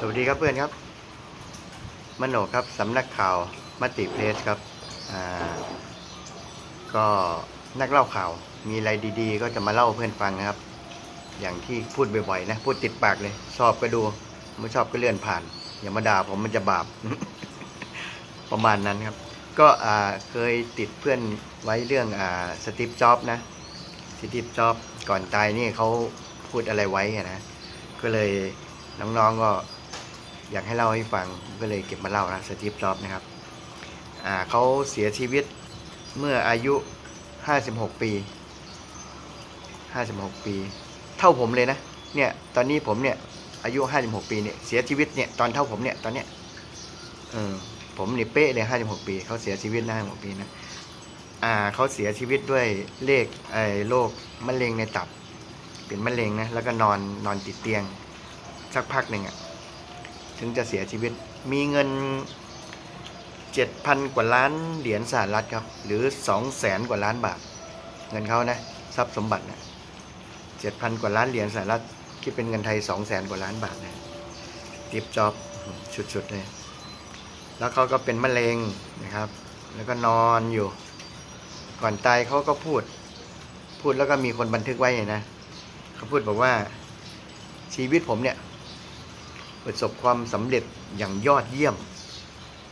สวัสดีครับเพื่อนครับ มโนครับสำนักข่าวมติเพลสครับก็นักเล่าข่าวมีอะไรดีๆ ก็จะมาเล่าเพื่อนฟังนะครับ อย่างที่พูดบ่อยๆนะพูดติดปากเลย ชอบก็ดูไม่ชอบก็เลื่อนผ่าน อย่ามาด่าผมมันจะบาป ประมาณนั้นครับ ก็เคยติดเพื่อนไว้เรื่องอสตีฟจ็อบนะสตีฟจ็อบก่อนตายนี่เขาพูดอะไรไว้นะก็เลยน้องๆก็ อยากให้เล่าให้ฟังก็เลยเก็บมาเล่านะสตีฟจ็อบนะครับอ่าเขาเสียชีวิตเมื่ออายุ 56 ปี 56 ปี เท่าผมเลยนะ เนี่ยตอนนี้ผมเนี่ยอายุ 56 ปีเนี่ยเสียชีวิตเนี่ยตอนเท่าผมเนี่ยตอนเนี้ยเออผมนี่เป๊ะเลย 56 ปีเขาเสียชีวิตนะ56 ปีนะอ่าเขาเสียชีวิตด้วยเลขไอ้โรคมะเร็งในตับ เป็นมะเร็งนะแล้วก็นอนนอนติดเตียงสักพักหนึ่งอะ่ะ ถึงจะเสียชีวิต มีเงิน 7,000 กว่าล้านเหรียญสหรัฐครับ หรือ 200,000 กว่าล้านบาท เงินเขานะทรัพย์สมบัตินะ7,000 กว่าล้านเหรียญสหรัฐคิดเป็นเงินไทย 200,000 กว่าล้านบาทนะติบจอบสุดๆเลยแล้วเขาก็เป็นมะเร็งนะครับ แล้วก็นอนอยู่ ก่อนตายเขาก็พูด พูดแล้วก็มีคนบันทึกไว้นะเขาพูดบอกว่าชีวิตผมเนี่ย ประสบความสำเร็จอย่างยอดเยี่ยม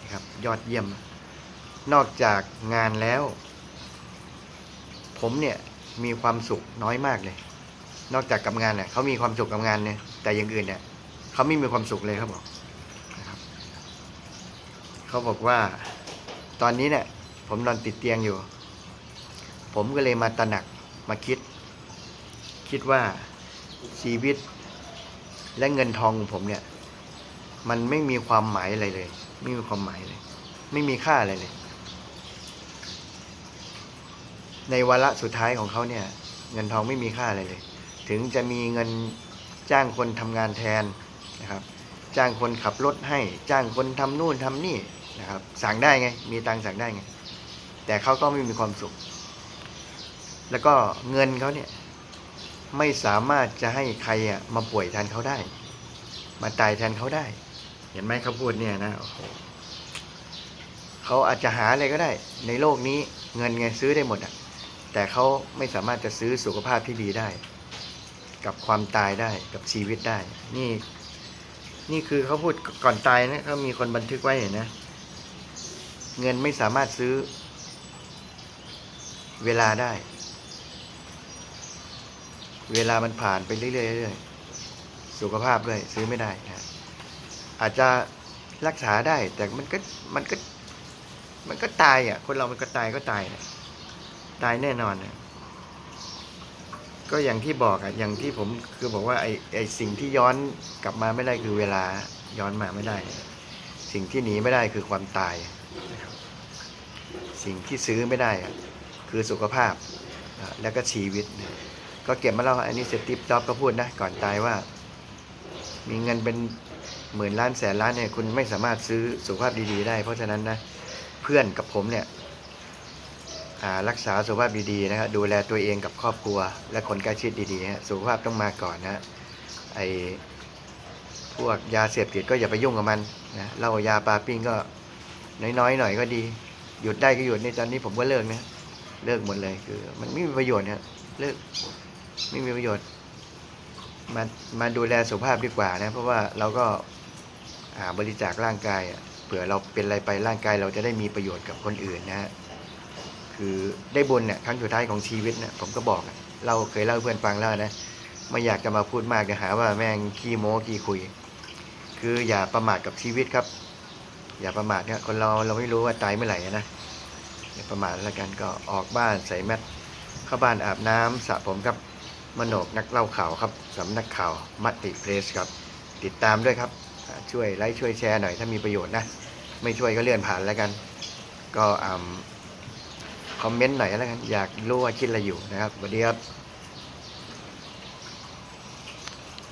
นะครับยอดเยี่ยม นอกจากงานแล้ว ผมเนี่ยมีความสุขน้อยมากเลย นอกจากกับงานเนี่ยเขามีความสุขกับงานเนี่ยแต่อย่างอื่นเนี่ยเขาไม่มีความสุขเลยเขาบอกนะครับเขาบอกว่าตอนนี้เนี่ยผมนอนติดเตียงอยู่ ผมก็เลยมาตระหนักมาคิด คิดว่าชีวิตและเงินทองของผมเนี่ย มันไม่มีความหมายอะไรเลย ไม่มีความหมายเลย ไม่มีค่าอะไรเลย ในวาระสุดท้ายของเขาเนี่ย เงินทองไม่มีค่าอะไรเลย ถึงจะมีเงินจ้างคนทำงานแทนนะครับ จ้างคนขับรถให้ จ้างคนทำนู่นทำนี่นะครับ สั่งได้ไง มีตังค์สั่งได้ไง แต่เขาก็ไม่มีความสุข แล้วก็เงินเขาเนี่ยไม่สามารถจะให้ใครอะมาป่วยแทนเขาได้ มาตายแทนเขาได้ ห็นไหมเขาพูดเนี่ยนะโอ้โหเขาอาจจะหาอะไรก็ได้ ในโลกนี้เงินไงซื้อได้หมดอะ แต่เขาไม่สามารถจะซื้อสุขภาพที่ดีได้ กับความตายได้กับชีวิตได้ นี่ นี่คือเขาพูดก่อนตายนะเขามีคนบันทึกไว้เห็นนะ เงินไม่สามารถซื้อ เวลาได้ เวลามันผ่านไปเรื่อยๆเรื่อยๆสุขภาพด้วยซื้อไม่ได้นะ อาจจะรักษาได้ แต่มันก็มันก็ มันก็ตายอะ คนเรามันก็ตายก็ตายนะตายแน่นอนนะก็อย่างที่บอกอะ อย่างที่ผมคือบอกว่าไอไอสิ่งที่ย้อนกลับมาไม่ได้คือเวลาย้อนมาไม่ได้ สิ่งที่หนีไม่ได้คือความตาย สิ่งที่ซื้อไม่ได้อะคือสุขภาพแล้วก็ชีวิต ก็เก็บมาเล่าอันนี้เสร็จติ๊บจ็อบก็พูดนะ ก่อนตายว่า มีเงินเป็น หมื่นล้านแสนล้านเนี่ยคุณไม่สามารถซื้อสุขภาพดีๆได้ เพราะฉะนั้นนะเพื่อนกับผมเนี่ยรักษาสุขภาพดีๆนะครับดูแลตัวเองกับครอบครัว และคนใกล้ชิดดีๆฮะสุขภาพต้องมาก่อนนะไอพวกยาเสพติดก็อย่าไปยุ่งกับมันนะเหล้ายาปลาปิ้งก็น้อยๆหน่อยก็ดี หยุดได้ก็หยุดในตอนนี้ผมก็เลิกนะเลิกหมดเลยคือมันไม่มีประโยชน์นะเลิกไม่มีประโยชน์มามาดูแลสุขภาพดีกว่านะเพราะว่าเราก็ บริจาคร่างกายเผื่อเราเป็นอะไรไปร่างกายเราจะได้มีประโยชน์กับคนอื่นนะฮะคือได้บุญเนี่ยครั้งสุดท้ายของชีวิตเนี่ยผมก็บอกเราเคยเล่าเพื่อนฟังแล้วนะไม่อยากจะมาพูดมากจะหาว่าแม่งขี้โม้ขี้คุย คืออย่าประมาทกับชีวิตครับ อย่าประมาทเนี่ยคนเราเราไม่รู้ว่าตายเมื่อไหร่นะอย่าประมาทแล้วกันก็ออกบ้านใส่แมสเข้าบ้านอาบน้ำสระผมครับมโนกนักเล่าข่าวครับสำนักข่าวมติเพรสครับ ติดตามด้วยครับ ช่วยไลค์ช่วยแชร์หน่อยถ้ามีประโยชน์นะ ไม่ช่วยก็เลื่อนผ่านแล้วกัน ก็คอมเมนต์หน่อยแล้วกัน อยากรู้ว่าคิดอะไรอยู่นะครับสวัสดีครับ